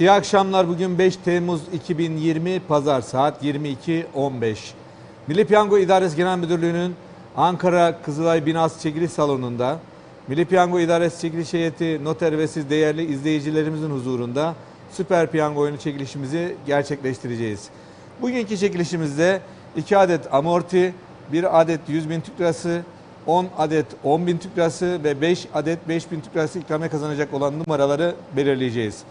İyi akşamlar. Bugün 5 Temmuz 2020 Pazar saat 22.15. Milli Piyango İdaresi Genel Müdürlüğü'nün Ankara Kızılay Binası Çekiliş Salonu'nda Milli Piyango İdaresi Çekiliş Heyeti noter ve siz değerli izleyicilerimizin huzurunda Süper Piyango oyunu çekilişimizi gerçekleştireceğiz. Bugünkü çekilişimizde 2 adet amorti, 1 adet 100 bin Türk lirası, 10 adet 10 bin Türk lirası ve 5 adet 5 bin Türk lirası ikramiye kazanacak olan numaraları belirleyeceğiz.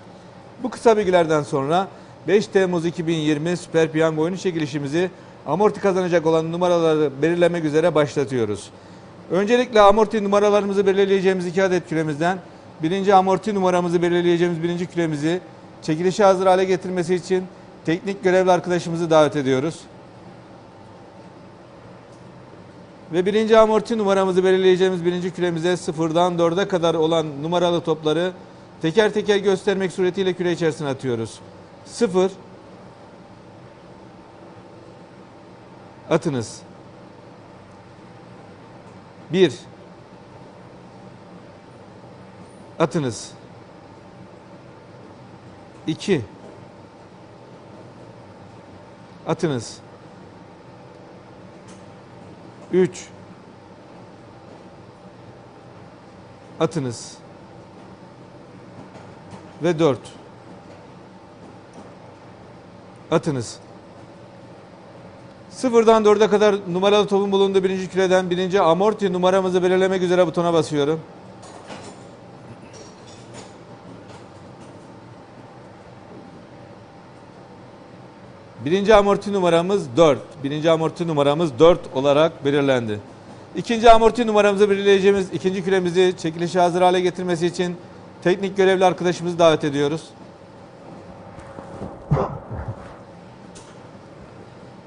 Bu kısa bilgilerden sonra 5 Temmuz 2020 Süper Piyango oyunu çekilişimizi amorti kazanacak olan numaraları belirlemek üzere başlatıyoruz. Öncelikle amorti numaralarımızı belirleyeceğimiz iki adet küremizden birinci amorti numaramızı belirleyeceğimiz birinci küremizi çekilişe hazır hale getirmesi için teknik görevli arkadaşımızı davet ediyoruz. Ve birinci amorti numaramızı belirleyeceğimiz birinci küremize sıfırdan dörde kadar olan numaralı topları teker teker göstermek suretiyle küre içerisine atıyoruz. Sıfır. Atınız. Bir. Atınız. İki. Atınız. Üç. Atınız. Ve dört. Atınız. Sıfırdan dörde kadar numaralı topun bulunduğu birinci küreden birinci amorti numaramızı belirlemek üzere butona basıyorum. Birinci amorti numaramız 4. Birinci amorti numaramız 4 olarak belirlendi. İkinci amorti numaramızı belirleyeceğimiz ikinci küremizi çekilişe hazır hale getirmesi için teknik görevli arkadaşımızı davet ediyoruz.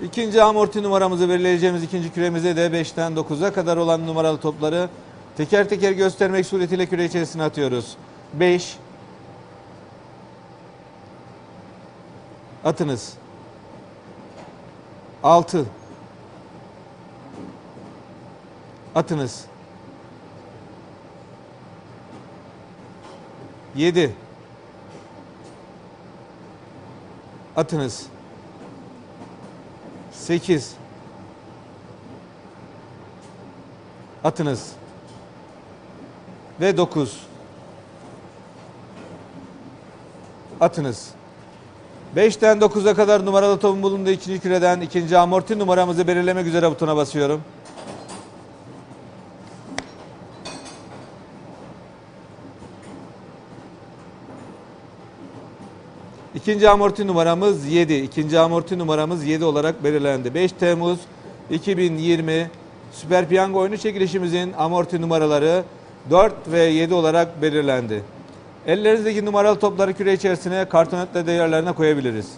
İkinci amorti numaramızı belirleyeceğimiz ikinci küremize de 5'ten 9'a kadar olan numaralı topları teker teker göstermek suretiyle küre içerisine atıyoruz. 5 Atınız. 6 Atınız. 7 Atınız. 8 Atınız. Ve 9 Atınız. 5'ten 9'a kadar numaralı topun bulunduğu ikinci küreden ikinci amorti numaramızı belirlemek üzere butona basıyorum. İkinci amorti numaramız 7. İkinci amorti numaramız 7 olarak belirlendi. 5 Temmuz 2020 Süper Piyango oyunu çekilişimizin amorti numaraları 4 ve 7 olarak belirlendi. Ellerinizdeki numaralı topları küre içerisine kartonetle değerlerine koyabiliriz.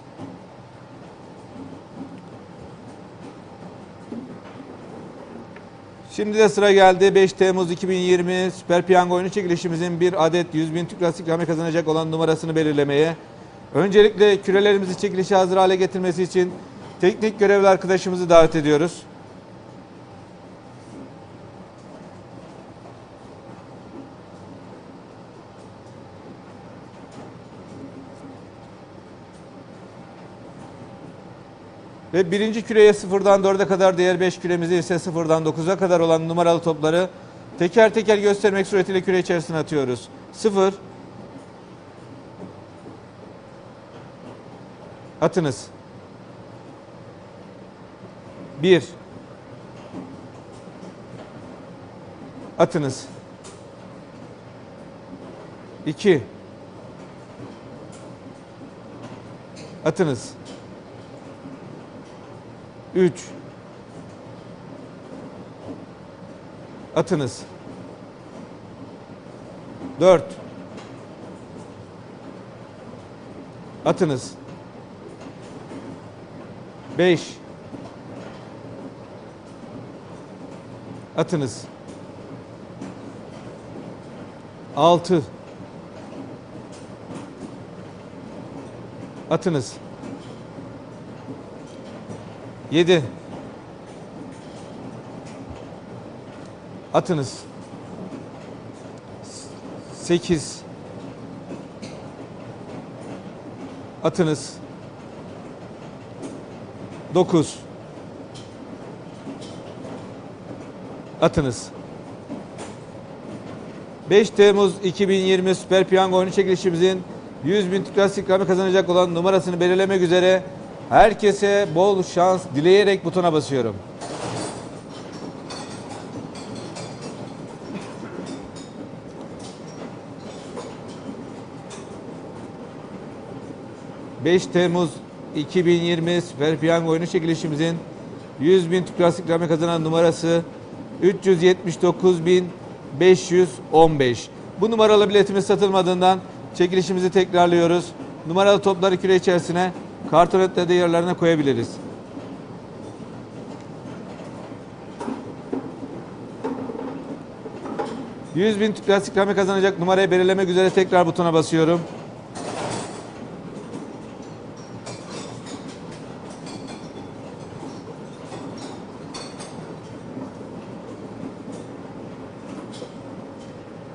Şimdi de sıra geldi 5 Temmuz 2020 Süper Piyango oyunu çekilişimizin bir adet 100 bin Türk ikramiye kazanacak olan numarasını belirlemeye. Öncelikle kürelerimizi çekilişe hazır hale getirmesi için teknik görevli arkadaşımızı davet ediyoruz. Ve birinci küreye sıfırdan dörde kadar diğer beş küremizi ise sıfırdan dokuza kadar olan numaralı topları teker teker göstermek suretiyle küre içerisine atıyoruz. Sıfır. Atınız. Bir. Atınız. İki. Atınız. 3 Atınız. 4 Atınız. 5 Atınız. 6 Atınız. 7 Atınız. 8 Atınız. 9 Atınız. 5 Temmuz 2020 Süper Piyango oyunu çekilişimizin 100 bin Türk ikramı kazanacak olan numarasını belirlemek üzere herkese bol şans dileyerek butona basıyorum. ...5 Temmuz 2020 Süper Piyango oyunu çekilişimizin 100 bin Türk Lirası ikramı kazanan numarası 379.515. Bu numaralı biletimiz satılmadığından çekilişimizi tekrarlıyoruz. Numaralı topları küre içerisine kartonetle de yerlerine koyabiliriz. ...100 bin Türk Lirası kazanacak numarayı belirlemek üzere tekrar butona basıyorum.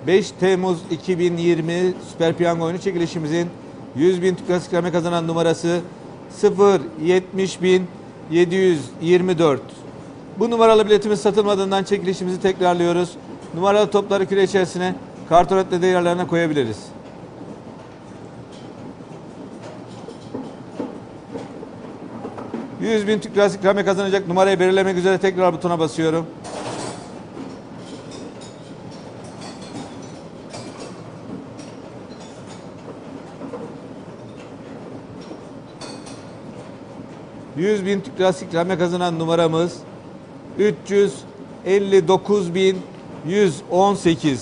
...5 Temmuz 2020 Süper Piyango oyunu çekilişimizin... ...100 bin Türk Lirası ikramı kazanan numarası... ...070.724. Bu numaralı biletimiz satılmadığından çekilişimizi tekrarlıyoruz. Numaralı topları küre içerisine... ...kartonetle de yerlerine koyabiliriz. ...100 bin Türk Lirası ikramı kazanacak numarayı belirlemek üzere tekrar butona basıyorum. ...100 bin Lirası ikramiye kazanan numaramız... ...359.118.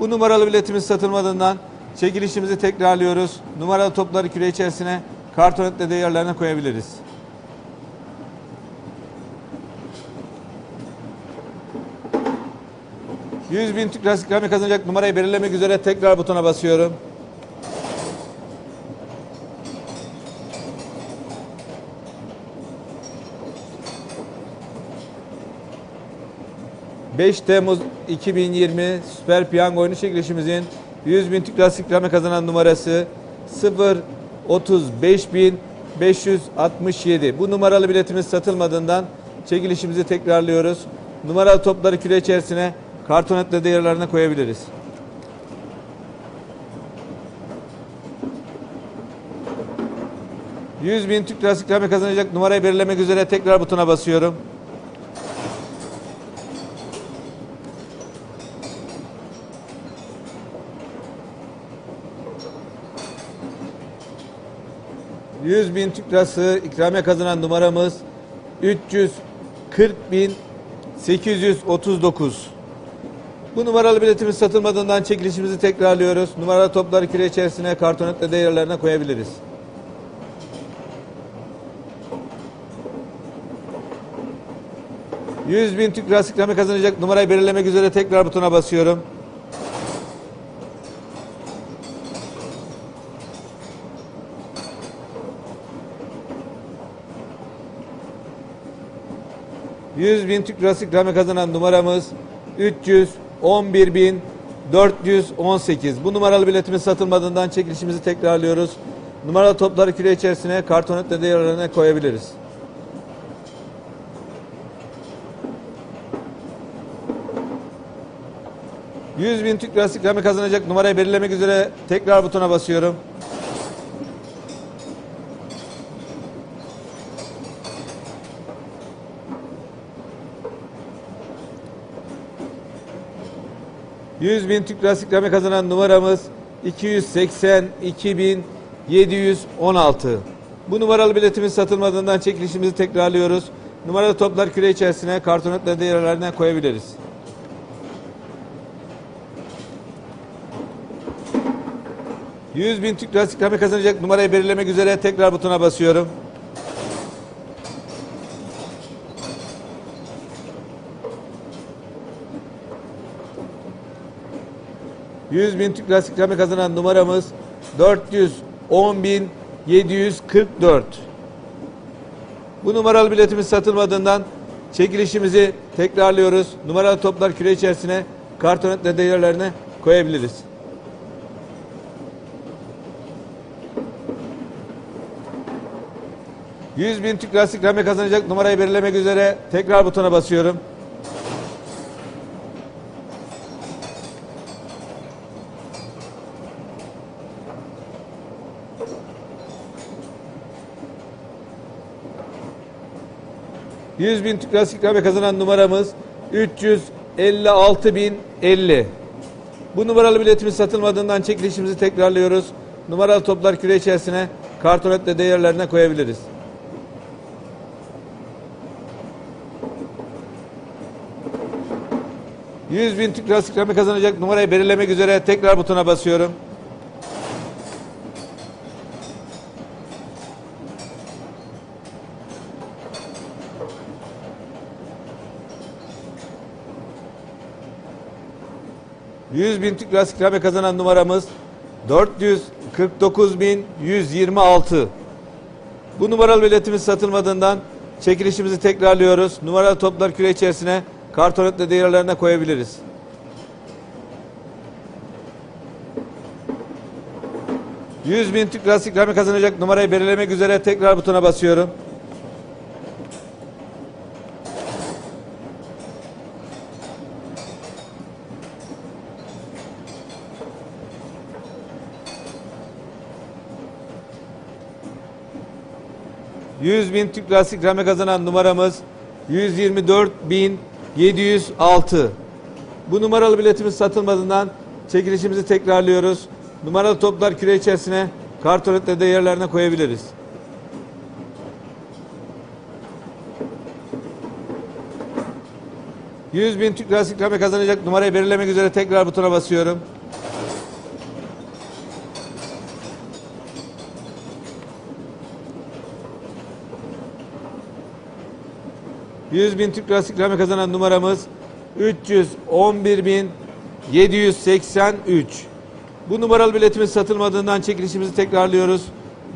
Bu numaralı biletimiz satılmadığından... ...çekilişimizi tekrarlıyoruz. Numaralı topları küre içerisine... ...kartonetle de yerlerine koyabiliriz. ...100 bin Türk ikramiye kazanacak numarayı belirlemek üzere... ...tekrar butona basıyorum. ...5 Temmuz 2020 Süper Piyango oyunu çekilişimizin... ...100 bin Türk Lirası ikramı kazanan numarası... ...035.567. Bu numaralı biletimiz satılmadığından... ...çekilişimizi tekrarlıyoruz. Numaralı topları küre içerisine... ...kartonetle de yerlerine koyabiliriz. ...100 bin Türk Lirası ikramı kazanacak numarayı belirlemek üzere tekrar butona basıyorum. ...100 bin Türk Lirası ikramiye kazanan numaramız... ...340.839. Bu numaralı biletimiz satılmadığından çekilişimizi tekrarlıyoruz. Numaralı topları küre içerisine kartonetle de yerlerine koyabiliriz. ...100 bin Türk Lirası ikramiye kazanacak numarayı belirlemek üzere tekrar butona basıyorum. ...100 bin Türk Lirası ikramiye kazanan numaramız... ...311.418. Bu numaralı biletimiz satılmadığından çekilişimizi tekrarlıyoruz. Numaralı topları küre içerisine kartonetle de yerlerine koyabiliriz. ...100 bin Türk Lirası ikramiye kazanacak numarayı belirlemek üzere tekrar butona basıyorum. ...100 bin Türk Lirası ikramiye kazanan numaramız... ...282.716. Bu numaralı biletimiz satılmadığından çekilişimizi tekrarlıyoruz. Numaralı toplar küre içerisine kartonetle de yerlerine koyabiliriz. ...100 bin Türk Lirası ikramiye kazanacak numarayı belirlemek üzere tekrar butona basıyorum. ...100 bin Türk Lirası ikramiye kazanan numaramız... ...410.744. Bu numaralı biletimiz satılmadığından... ...çekilişimizi tekrarlıyoruz. Numaralı toplar küre içerisine... ...kartonetle de yerlerine koyabiliriz. 100 bin Türk Lirası ikramiye kazanacak numarayı belirlemek üzere tekrar butona basıyorum. Yüz bin Türk Lirası kazanan numaramız 356.050. Bu numaralı biletimiz satılmadığından çekilişimizi tekrarlıyoruz. Numaralı toplar küre içerisine kartonetle değerlerine koyabiliriz. Yüz bin Türk kazanacak numarayı belirlemek üzere tekrar butona basıyorum. Yüz bin Türk Lirası ikramiye kazanan numaramız 449.126. Bu numaralı biletimiz satılmadığından çekilişimizi tekrarlıyoruz. Numaralı toplar küre içerisine kartonetle değerlerine koyabiliriz. Yüz bin Türk Lirası ikramiye kazanacak numarayı belirlemek üzere tekrar butona basıyorum. Yüz bin Türk Lirası ikramiye kazanan numaramız 124.706. Bu numaralı biletimiz satılmadığından çekilişimizi tekrarlıyoruz. Numaralı toplar küre içerisine kartonetle de yerlerine koyabiliriz. Yüz bin Türk Lirası ikramiye kazanacak numarayı belirlemek üzere tekrar butona basıyorum. Yüz bin Türk Lirası ikramiye kazanan numaramız 311.783. Bu numaralı biletimiz satılmadığından çekilişimizi tekrarlıyoruz.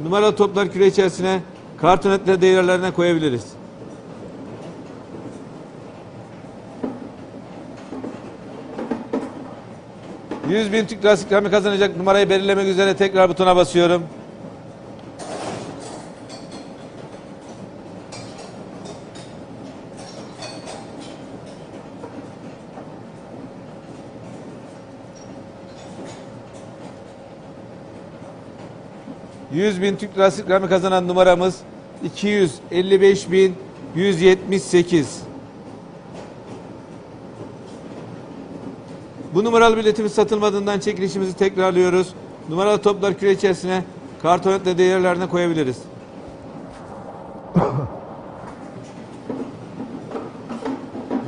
Numaralı toplar küre içerisine kartonetle değerlerine koyabiliriz. Yüz bin Türk Lirası ikramiye kazanacak numarayı belirlemek üzere tekrar butona basıyorum. Yüz bin Türk Lirası ikramiye kazanan numaramız 255.178. Bu numaralı biletimiz satılmadığından çekilişimizi tekrarlıyoruz. Numaralı toplar küre içerisine kartonetle değerlerine koyabiliriz.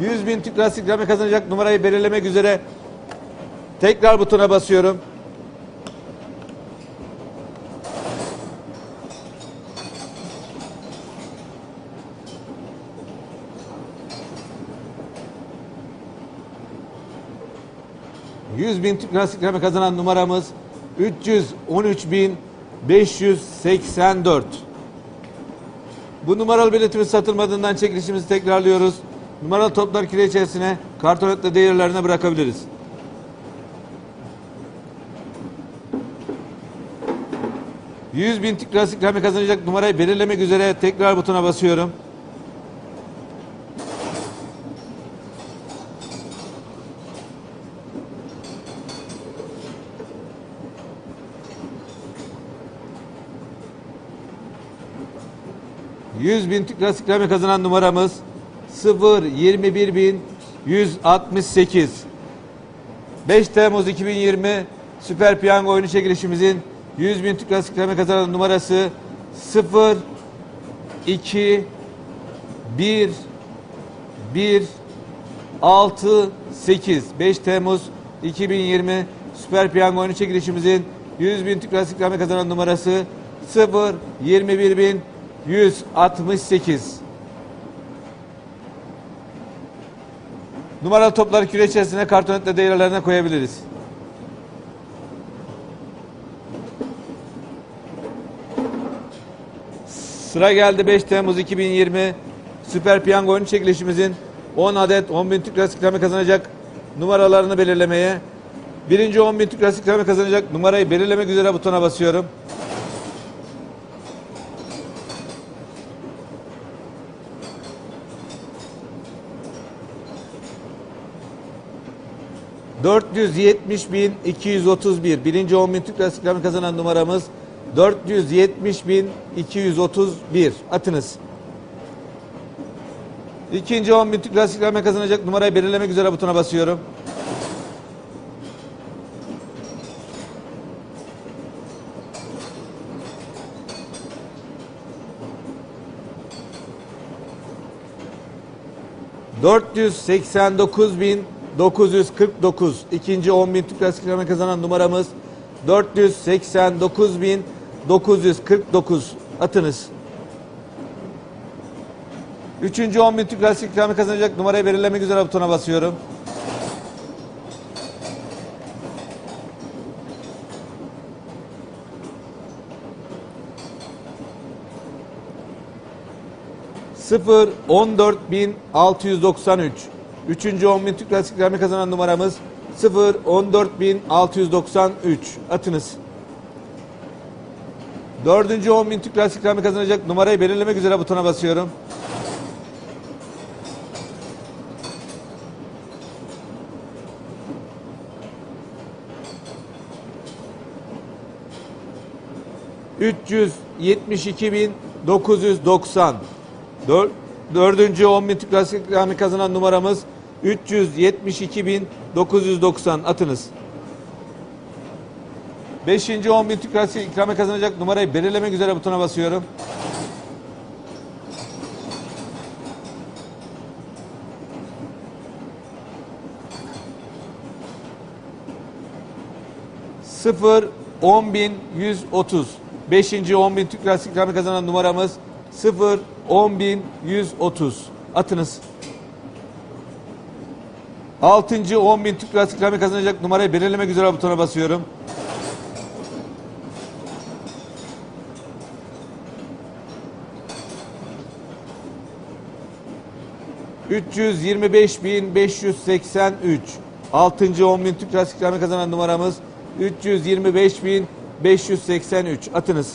Yüz bin Türk Lirası ikramiye kazanacak numarayı belirlemek üzere tekrar butona basıyorum. Yüz bin Türk Lirası kazanan numaramız 313.584. Bu numaralı biletimiz satılmadığından çekilişimizi tekrarlıyoruz. Numaralı toplar kire içerisine kartonetle değerlerine bırakabiliriz. Yüz bin Türk Lirası kazanacak numarayı belirlemek üzere tekrar butona basıyorum. Yüz bin Türk Lirası ikramiye kazanan numaramız 0 21 bin 168. 5 Temmuz 2020 Süper Piyango oyunu çekilişimizin 100 bin Türk Lirası kazanan numarası 0 2 1 1 6 8 5 Temmuz 2020 Süper Piyango oyunu çekilişimizin 100 bin Türk Lirası kazanan numarası 0 21 bin 168. Numaralı topları küre içerisine kartonetle değerlerine koyabiliriz. Sıra geldi 5 Temmuz 2020 Süper Piyango oyun çekilişimizin 10 adet 10 bin Türk Lirası ikramiye kazanacak numaralarını belirlemeye. Birinci 10 bin Türk Lirası ikramiye kazanacak numarayı belirlemek üzere butona basıyorum. 470.231. Birinci 10 bin Türk Lirası ikramı kazanan numaramız 470.231. Atınız. İkinci 10 bin Türk Lirası ikramı kazanacak numarayı belirlemek üzere butona basıyorum. ...489.949. İkinci 10 bin Türk Lirası ikramı kazanan numaramız... ...489.949. Atınız. Üçüncü 10 bin Türk Lirası ikramı kazanacak numarayı belirlemek üzere butona basıyorum. Sıfır 14 bin 693. Üçüncü 10 bin Türk Lirası ikramı kazanan numaramız 0 14 bin 693. Atınız. Dördüncü 10 bin Türk Lirası ikramı kazanacak numarayı belirlemek üzere butona basıyorum. ...372.990. Dör, dördüncü 10 bin Türk Lirası ikramı kazanan numaramız... ...372.990 atınız. Beşinci 10 bin Türk Lirası ikramı kazanacak numarayı belirlemek üzere butona basıyorum. Sıfır 10 bin 130. Beşinci 10 bin Türk Lirası ikramı kazanan numaramız 0 10 bin 130. Atınız. Altıncı 10 bin Türk Lirası ikramı kazanacak numarayı belirlemek üzere butona basıyorum. ...325.583. 6. 10 bin Türk Lirası ikramı kazanan numaramız... ...325.583. Atınız.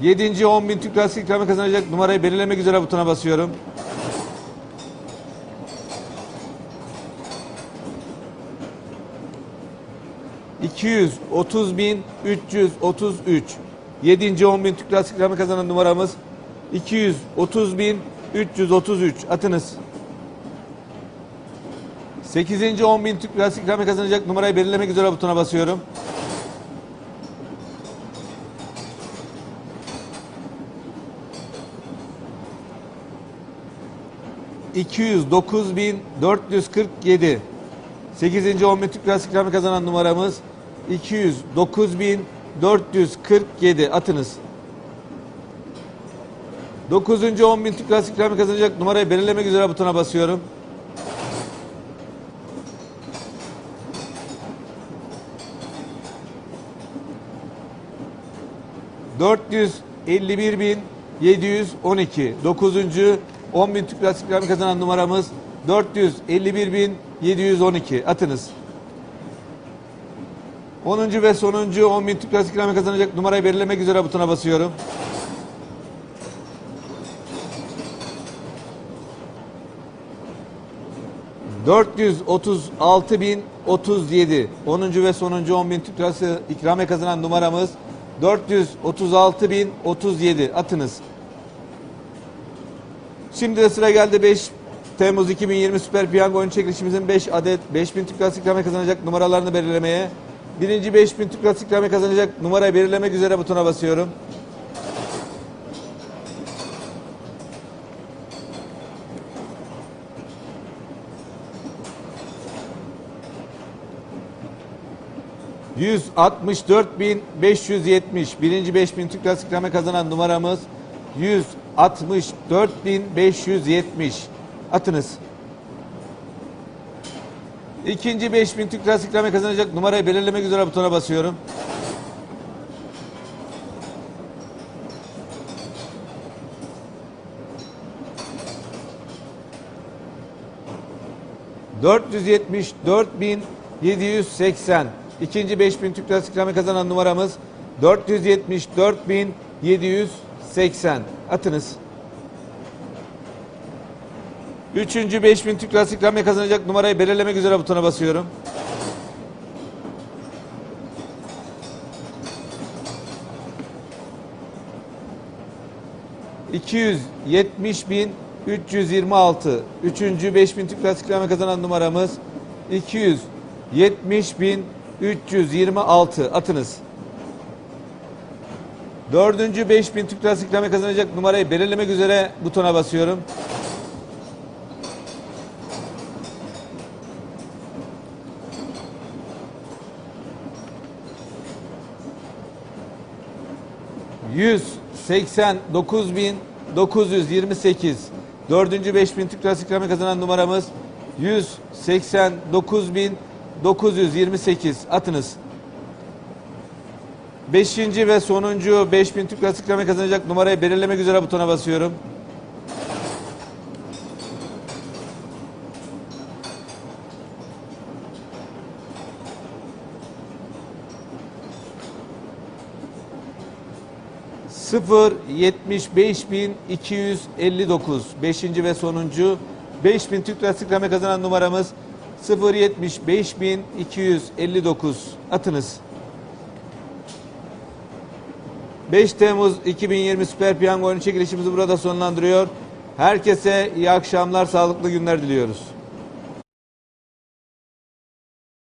7. 10 bin Türk Lirası ikramı kazanacak numarayı belirlemek üzere butona basıyorum. ...230.333. 7. 10 bin Türk Lirası ikramı kazanan numaramız... ...230.333. Atınız. 8. 10 bin Türk Lirası ikramı kazanacak numarayı belirlemek üzere butona basıyorum. ...209.447. 8. 10 bin Türk Lirası ikramı kazanan numaramız... ...209.447. Atınız. 9. 10 bin Türk Lirası ikramı kazanacak numarayı belirlemek üzere butona basıyorum. ...451.712. 9. 10 bin Türk Lirası ikramı kazanan numaramız... ...451.712. Atınız. 10. ve sonuncu 10 bin Türk Lirası ikramı kazanacak numarayı belirlemek üzere butona basıyorum. ...436.037. 10. ve sonuncu 10 bin Türk Lirası ikramiye kazanan numaramız... ...436.037. Atınız. Şimdi de sıra geldi 5 Temmuz 2020 Süper Piyango oyun çekilişimizin 5 adet 5000 Türk Lirası ikramiye kazanacak numaralarını belirlemeye. Birinci 5000 Türk Lirası ikramiye kazanacak numarayı belirlemek üzere butona basıyorum. Yüz altmış dört bin beş yüz yetmiş. Birinci beş bin Türk Lirası ikramiye kazanan numaramız yüz altmış dört bin beş yüz yetmiş. Atınız. İkinci 5000 Türk Lirası ikramiye kazanacak numarayı belirlemek üzere butona basıyorum. ...474.780. İkinci 5000 Türk Lirası ikramiye kazanan numaramız... ...474.780. Atınız. Üçüncü 5000 Türk Lirası ikramiye kazanacak numarayı belirlemek üzere butona basıyorum. ...270.326. Üçüncü 5.000 Türk Lirası ikramiye kazanan numaramız... ...270.326. Atınız. Dördüncü 5000 Türk Lirası ikramiye kazanacak numarayı belirlemek üzere butona basıyorum. 189.928 4. 5000 Türk Lirası ikramı kazanan numaramız 189.928 atınız. 5. ve sonuncu 5000 Türk Lirası ikramı kazanacak numarayı belirlemek üzere butona basıyorum. Sıfır yetmiş beş bin iki yüz elli dokuz. Beşinci ve sonuncu 5000 Türk Lirası ikramiye kazanan numaramız 075 bin 259. Atınız. 5 Temmuz 2020 Süper Piyango oyunu çekilişimizi burada sonlandırıyor. Herkese iyi akşamlar, sağlıklı günler diliyoruz.